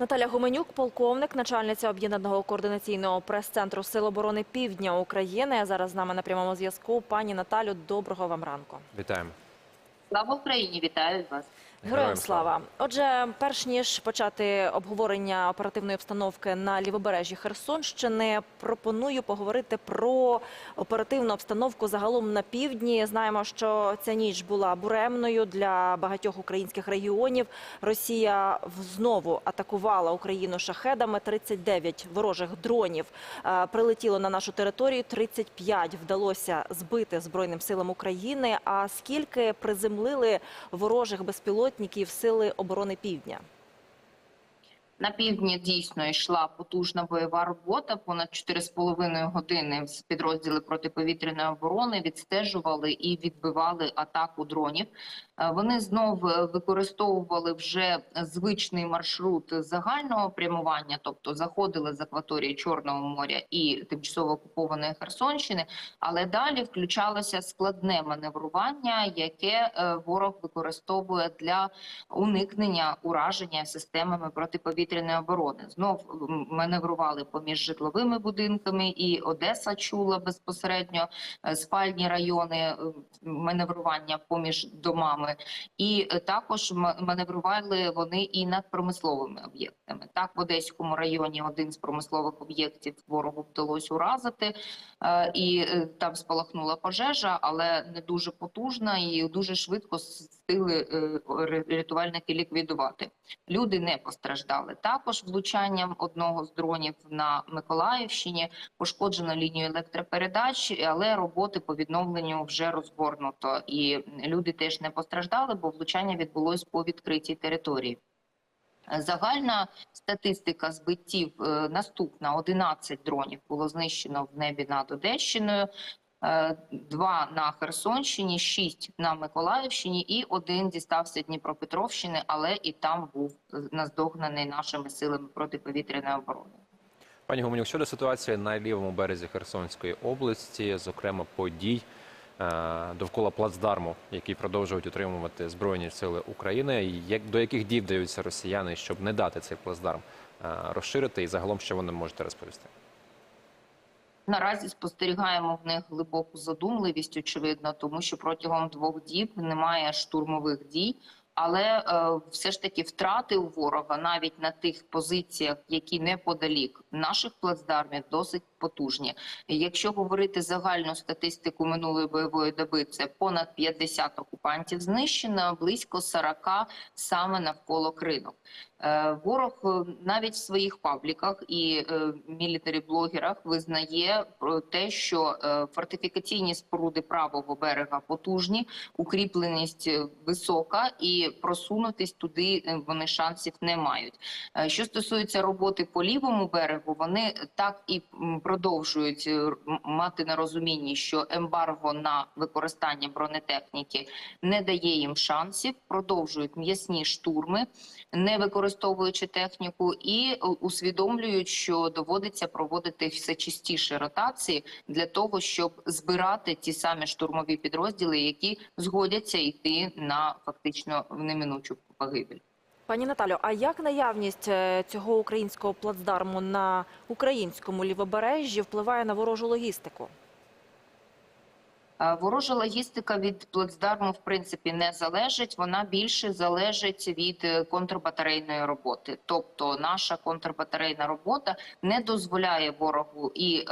Наталя Гуменюк, полковник, начальниця об'єднаного координаційного прес-центру Сил оборони Півдня України. Зараз з нами на прямому зв'язку. Пані Наталю, доброго вам ранку. Вітаємо. Слава Україні, вітаю вас. Героям слава. Отже, перш ніж почати обговорення оперативної обстановки на лівобережжі Херсонщини, пропоную поговорити про оперативну обстановку загалом на півдні. Знаємо, що ця ніч була буремною для багатьох українських регіонів. Росія знову атакувала Україну шахедами. 39 ворожих дронів е, прилетіло на нашу територію. 35 вдалося збити збройним силам України. А скільки приземлили ворожих безпілотників сили оборони Півдня? На півдні дійсно йшла потужна бойова робота. Понад 4,5 години підрозділи протиповітряної оборони відстежували і відбивали атаку дронів. Е, Вони знов е, використовували вже звичний маршрут загального прямування, тобто заходили з акваторії Чорного моря і тимчасово окупованої Херсонщини. Але далі включалося складне маневрування, яке е, ворог використовує для уникнення ураження системами протиповітряної оборони. Знов маневрували поміж житловими будинками, і Одеса чула безпосередньо е, спальні райони е, маневрування поміж домами, і е, також маневрували вони і над промисловими об'єктами. Так, в Одеському районі один з промислових об'єктів ворогу вдалося уразити, е, і е, там спалахнула пожежа, але не дуже потужна, і дуже швидко встигли е, рятувальники ліквідувати. Люди не постраждали. Також влучанням одного з дронів на Миколаївщині пошкоджено лінію електропередач, але роботи по відновленню вже розгорнуто. І люди теж не постраждали, бо влучання відбулось по відкритій території. Загальна статистика збиттів е, наступна: 11 дронів було знищено в небі над Одещиною. Два на Херсонщині, шість на Миколаївщині, і один дістався Дніпропетровщини, але і там був наздогнаний нашими силами протиповітряної оборони. Пані Гуменюк, щодо ситуації на лівому березі Херсонської області, зокрема подій е, довкола плацдарму, який продовжують утримувати збройні сили України, як до яких дій вдаються росіяни, щоб не дати цей плацдарм е, розширити, і загалом що вони можете розповісти? Наразі спостерігаємо в них глибоку задумливість, очевидно, тому що протягом двох діб немає штурмових дій. Але е, все ж таки втрати у ворога навіть на тих позиціях, які неподалік наших плацдармів, досить потужні. Якщо говорити загальну статистику минулої бойової доби, це понад 50 окупантів знищено, близько 40 саме навколо кринок. Е, Ворог е, навіть в своїх пабліках і е, мілітарі-блогерах визнає про те, що фортифікаційні споруди правого берега потужні, укріпленість висока, і просунутись туди вони шансів не мають. Що стосується роботи по лівому берегу, вони так і продовжують е, мати на розумінні, що ембарго на використання бронетехніки не дає їм шансів, продовжують м'ясні штурми, не використовуючи техніку, і е, усвідомлюють, що доводиться проводити все частіше ротації для того, щоб збирати ті самі штурмові підрозділи, які згодяться йти на фактично неминучу погибель. Пані Наталю, а як наявність е, цього українського плацдарму на українському лівобережжі впливає на ворожу логістику? Е, Ворожа логістика від плацдарму в принципі не залежить. Вона більше залежить від е, контрбатарейної роботи. Тобто, наша контрбатарейна робота не дозволяє ворогу і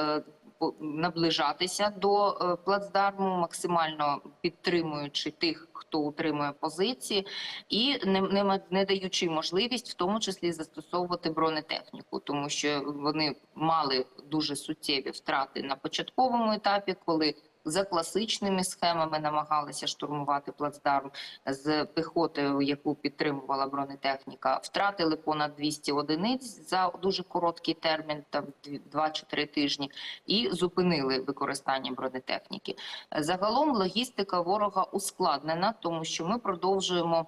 наближатися до е, плацдарму, максимально підтримуючи тих, хто утримує позиції, і не, не, не даючи можливість, в тому числі застосовувати бронетехніку, тому що вони мали дуже суттєві втрати на початковому етапі, коли за класичними схемами намагалися штурмувати плацдарм з піхотою, яку підтримувала бронетехніка. Втратили понад 200 одиниць за дуже короткий термін, там 2 чи 3 тижні, і зупинили використання бронетехніки. Загалом логістика ворога ускладнена, тому що ми продовжуємо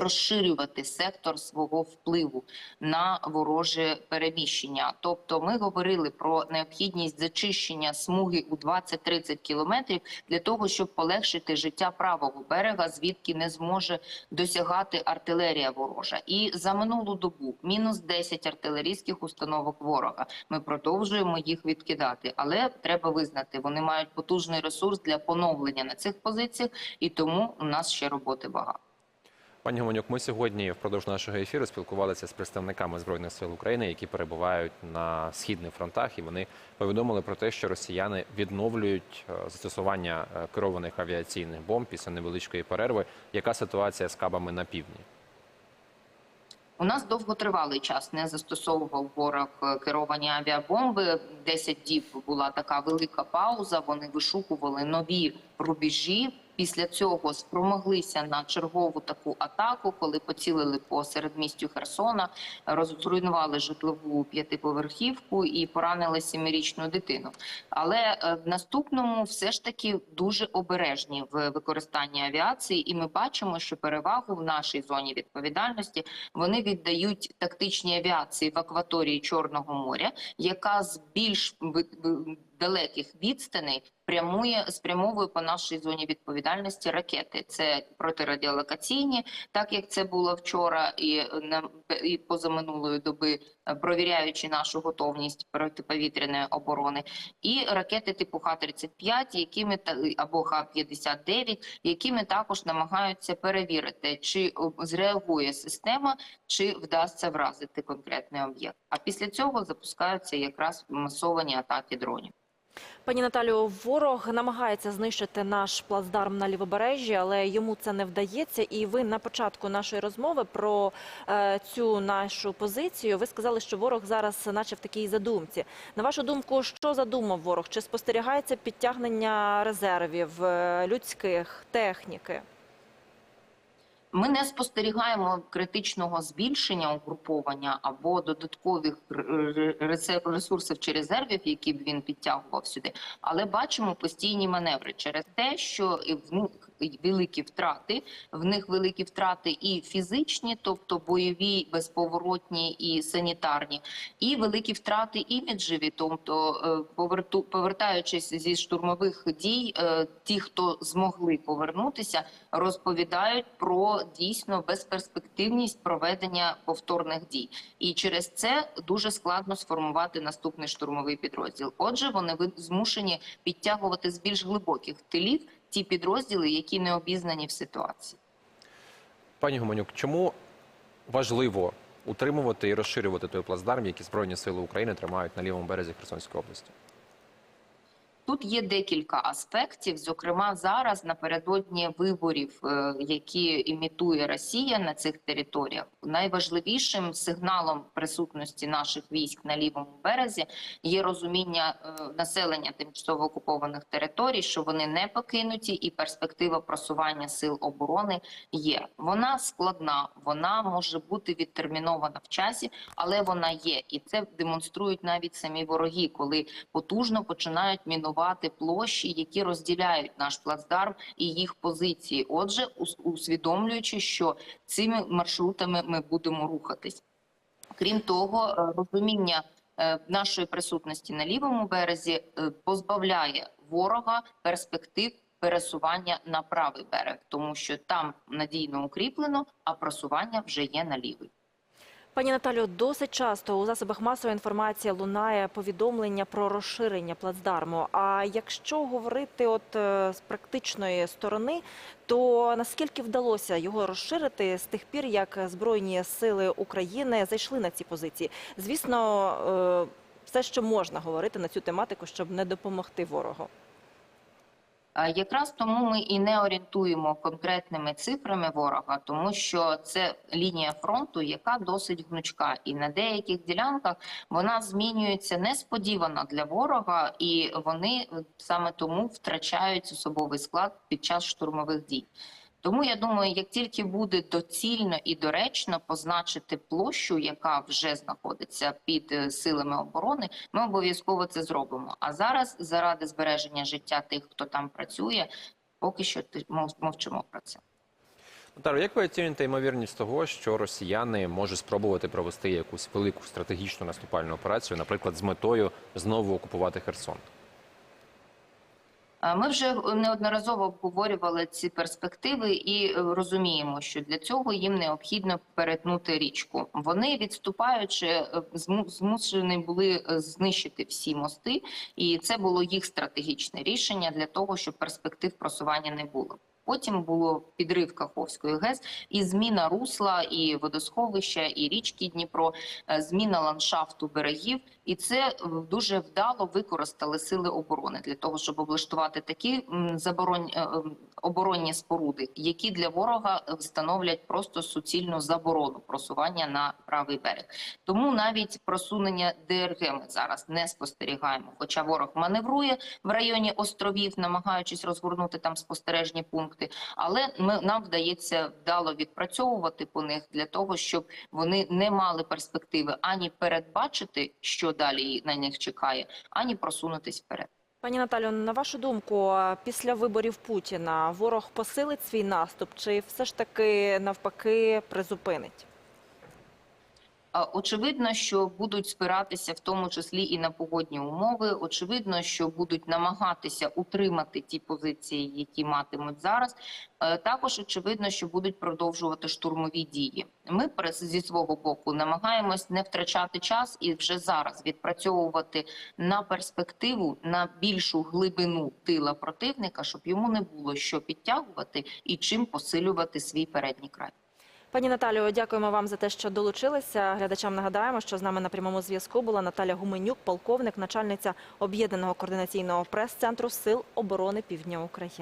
розширювати сектор свого впливу на вороже переміщення. Тобто, ми говорили про необхідність зачищення смуги у 20-30 кілометрів для того, щоб полегшити життя правого берега, звідки не зможе досягати артилерія ворожа. І за минулу добу мінус 10 артилерійських установок ворога. Ми продовжуємо їх відкидати, але треба визнати, вони мають потужний ресурс для поновлення на цих позиціях, і тому у нас ще роботи багато. Пані Гомонюк, ми сьогодні впродовж нашого ефіру спілкувалися з представниками збройних сил України, які перебувають на східних фронтах, і вони повідомили про те, що росіяни відновлюють е, застосування е, керованих авіаційних бомб після невеличкої перерви. Яка ситуація з кабами на півдні? У нас довготривалий час не застосовував ворог е, керовані авіабомби. 10 діб була така велика пауза. Вони вишукували нові рубежі. Після цього спромоглися на чергову таку атаку, коли поцілили по середмістю Херсона, розруйнували житлову п'ятиповерхівку і поранили семирічну дитину. Але е, в наступному все ж таки дуже обережні в використанні авіації, і ми бачимо, що перевагу в нашій зоні відповідальності вони віддають тактичній авіації в акваторії Чорного моря, яка з більш далеких відстаней прямує спрямовує по нашій зоні відповідальності ракети. Це протирадіолокаційні, так як це було вчора, і е, на і позаминулої доби, е, провіряючи нашу готовність протиповітряної оборони, і ракети типу Х-35, якими або Х-59, якими також намагаються перевірити, чи зреагує система, чи вдасться вразити конкретний об'єкт. А після цього запускаються якраз масовані атаки дронів. Пані Наталю, ворог намагається знищити наш плацдарм на лівобережжі, але йому це не вдається. І ви на початку нашої розмови про е, цю нашу позицію ви сказали, що ворог зараз, наче в такій задумці. На вашу думку, що задумав ворог? Чи спостерігається підтягнення резервів е, людських техніки? Ми не спостерігаємо критичного збільшення угруповання або додаткових ресурсів чи резервів, які б він підтягував сюди, але бачимо постійні маневри через те, що в великі втрати, в них великі втрати і фізичні, тобто бойові, безповоротні і санітарні, і великі втрати іміджеві, тобто е, повертаючись зі штурмових дій, е, ті, хто змогли повернутися, розповідають про дійсно безперспективність проведення повторних дій, і через це дуже складно сформувати наступний штурмовий підрозділ. Отже, вони змушені підтягувати з більш глибоких тилів ті підрозділи, які не обізнані в ситуації. Пані Гуманюк, чому важливо утримувати і розширювати той плацдарм, який Збройні сили України тримають на лівому березі Херсонської області? Тут є декілька аспектів. Зокрема, зараз напередодні виборів, е, які імітує Росія на цих територіях, найважливішим сигналом присутності наших військ на лівому березі є розуміння е, населення тимчасово окупованих територій, що вони не покинуті, і перспектива просування сил оборони є. Вона складна, вона може бути відтермінована в часі, але вона є, і це демонструють навіть самі вороги, коли потужно починають мінувати площі, які розділяють наш плацдарм і їх позиції. Отже, усвідомлюючи, що цими маршрутами ми будемо рухатись. Крім того, е, розуміння е, нашої присутності на лівому березі е, позбавляє ворога перспектив пересування на правий берег, тому що там надійно укріплено, а просування вже є на лівий. Пані Наталю, досить часто у засобах масової інформації лунає повідомлення про розширення плацдарму. А якщо говорити от е, з практичної сторони, то наскільки вдалося його розширити з тих пір, як Збройні сили України зайшли на ці позиції? Звісно, е, все, що можна говорити на цю тематику, щоб не допомогти ворогу. Якраз тому ми і не орієнтуємо конкретними цифрами ворога, тому що це лінія фронту, яка досить гнучка, і на деяких ділянках вона змінюється несподівано для ворога, і вони е, саме тому втрачають особовий склад під час штурмових дій. Тому я думаю, як тільки буде доцільно і доречно позначити площу, яка вже знаходиться під е, силами оборони, ми обов'язково це зробимо. А зараз, заради збереження життя тих, хто там працює, поки що мовчимо про це. Таро, як ви оцінюєте ймовірність того, що росіяни можуть спробувати провести якусь велику стратегічну наступальну операцію, наприклад, з метою знову окупувати Херсон? Е, Ми вже неодноразово обговорювали ці перспективи і е, розуміємо, що для цього їм необхідно перетнути річку. Вони відступаючи, е, змушені були е, знищити всі мости, і це було їх стратегічне рішення для того, щоб перспектив просування не було. Потім було підрив Каховської ГЕС і зміна русла, і водосховища, і річки Дніпро, е, зміна ландшафту берегів, і це е, дуже вдало використали сили оборони для того, щоб облаштувати такі м, заборонь е, оборонні споруди, які для ворога е, становлять просто суцільну заборону просування на правий берег. Тому навіть просунення ДРГ ми зараз не спостерігаємо. Хоча ворог маневрує в районі островів, намагаючись розгорнути там спостережні пункти. Але ми нам вдається вдало відпрацьовувати по них для того, щоб вони не мали перспективи ані передбачити, що далі на них чекає, ані просунутись вперед. Пані Наталю, на вашу думку, після виборів Путіна ворог посилить свій наступ чи все ж таки навпаки призупинить? Очевидно, що будуть спиратися в тому числі і на погодні умови. Очевидно, що будуть намагатися утримати ті позиції, які матимуть зараз. Е, Також очевидно, що будуть продовжувати штурмові дії. Ми зі свого боку намагаємось не втрачати час і вже зараз відпрацьовувати на перспективу на більшу глибину тила противника, щоб йому не було що підтягувати і чим посилювати свій передній край. Пані Наталію, дякуємо вам за те, що долучилися. Глядачам нагадаємо, що з нами на прямому зв'язку була Наталя Гуменюк, полковник, начальниця об'єднаного координаційного прес-центру Сил оборони Півдня України.